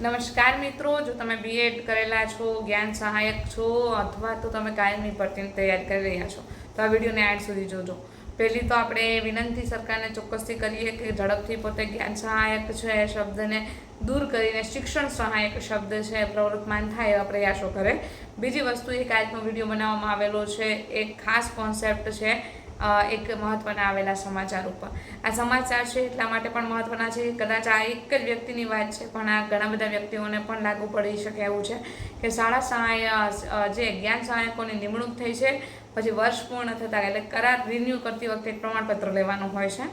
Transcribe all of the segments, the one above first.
નમસ્કાર મિત્રો, જો તમે બીએડ કરેલા છો, જ્ઞાન સહાયક છો, અથવા તો તમે કાયમી ભરતીની તૈયારી કરી રહ્યા છો, તો આ વિડીયોને એડ સુધી જોજો. પહેલી તો આપણે વિનંતી સરકારને ચોક્કસથી કરીએ કે ઝડપથી પોતે જ્ઞાન સહાયક છે એ શબ્દને દૂર કરીને શિક્ષણ સહાયક શબ્દ છે પ્રવૃત્તમાન થાય એવા પ્રયાસો કરે. બીજી વસ્તુ, એક આજનો વીડિયો બનાવવામાં આવેલો છે, એક ખાસ કોન્સેપ્ટ છે એક મહત્ત્વના આવેલા સમાચાર ઉપર. આ સમાચાર છે એટલા માટે પણ મહત્વના છે કદાચ આ એક જ વ્યક્તિની વાત છે, પણ આ ઘણા બધા વ્યક્તિઓને પણ લાગુ પડી શકે એવું છે કે શાળા સહાય જે જ્ઞાન સહાયકોની નિમણૂક થઈ છે, પછી વર્ષ પૂર્ણ થતાં એટલે કરાર રિન્યૂ કરતી વખતે પ્રમાણપત્ર લેવાનું હોય છે.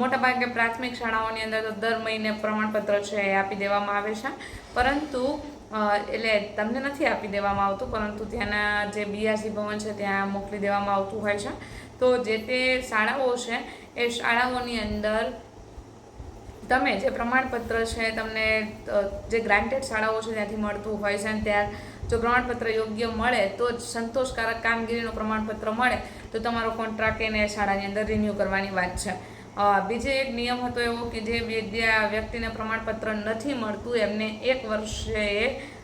મોટાભાગે પ્રાથમિક શાળાઓની અંદર તો દર મહિને પ્રમાણપત્ર છે એ આપી દેવામાં આવે છે. પરંતુ એટલે તમને નથી આપી દેવામાં આવતું, પરંતુ ત્યાંના જે બીઆરસી ભવન છે, ત્યાં મોકલી દેવામાં આવતું હોય છે. તો જે તે શાળાઓ છે, એ શાળાઓની અંદર તમે જે પ્રમાણપત્ર છે, તમને જે ગ્રાન્ટેડ શાળાઓ છે, ત્યાંથી મળતું હોય છે અને ત્યાં જો પ્રમાણપત્ર યોગ્ય મળે, તો જ સંતોષકારક કામગીરીનું પ્રમાણપત્ર મળે, તો તમારો કોન્ટ્રાક્ટ એને શાળાની અંદર રિન્યૂ કરવાની વાત છે. બીજો એક નિયમ હતો એવો કે જે વ્યક્તિને પ્રમાણપત્ર નથી મળતું, એમને એક વર્ષે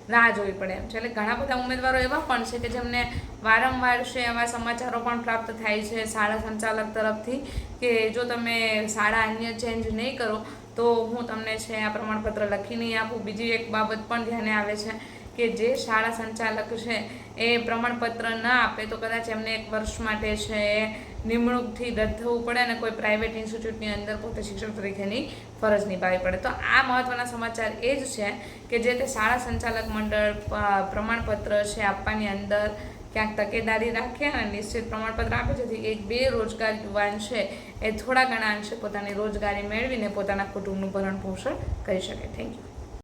રાહ જોવી પડે એમ છે. એટલે ઘણા બધા ઉમેદવારો એવા પણ છે કે જેમને વારંવાર છે એવા સમાચારો પણ પ્રાપ્ત થાય છે શાળા સંચાલક તરફથી કે જો તમે શાળા અન્ય ચેન્જ નહીં કરો તો હું તમને છે આ પ્રમાણપત્ર લખી નહીં આપું. બીજી એક બાબત પણ ધ્યાને આવે છે કે જે શાળા સંચાલક છે એ પ્રમાણપત્ર ના આપે, તો કદાચ એમને એક વર્ષ માટે છે નિમણૂકથી રદ થવું પડે અને કોઈ પ્રાઇવેટ ઇન્સ્ટિટ્યૂટની અંદર પોતે શિક્ષક તરીકેની ફરજ નિભાવવી પડે. તો આ મહત્ત્વના સમાચાર એ જ છે કે જે તે શાળા સંચાલક મંડળ પ્રમાણપત્ર છે આપવાની અંદર ક્યાંક તકેદારી રાખે અને નિશ્ચિત પ્રમાણપત્ર આપે, જેથી એક બે રોજગાર યુવાન છે એ થોડા ઘણા અંશે પોતાની રોજગારી મેળવીને પોતાના કુટુંબનું ભરણ પોષણ કરી શકે. Thank you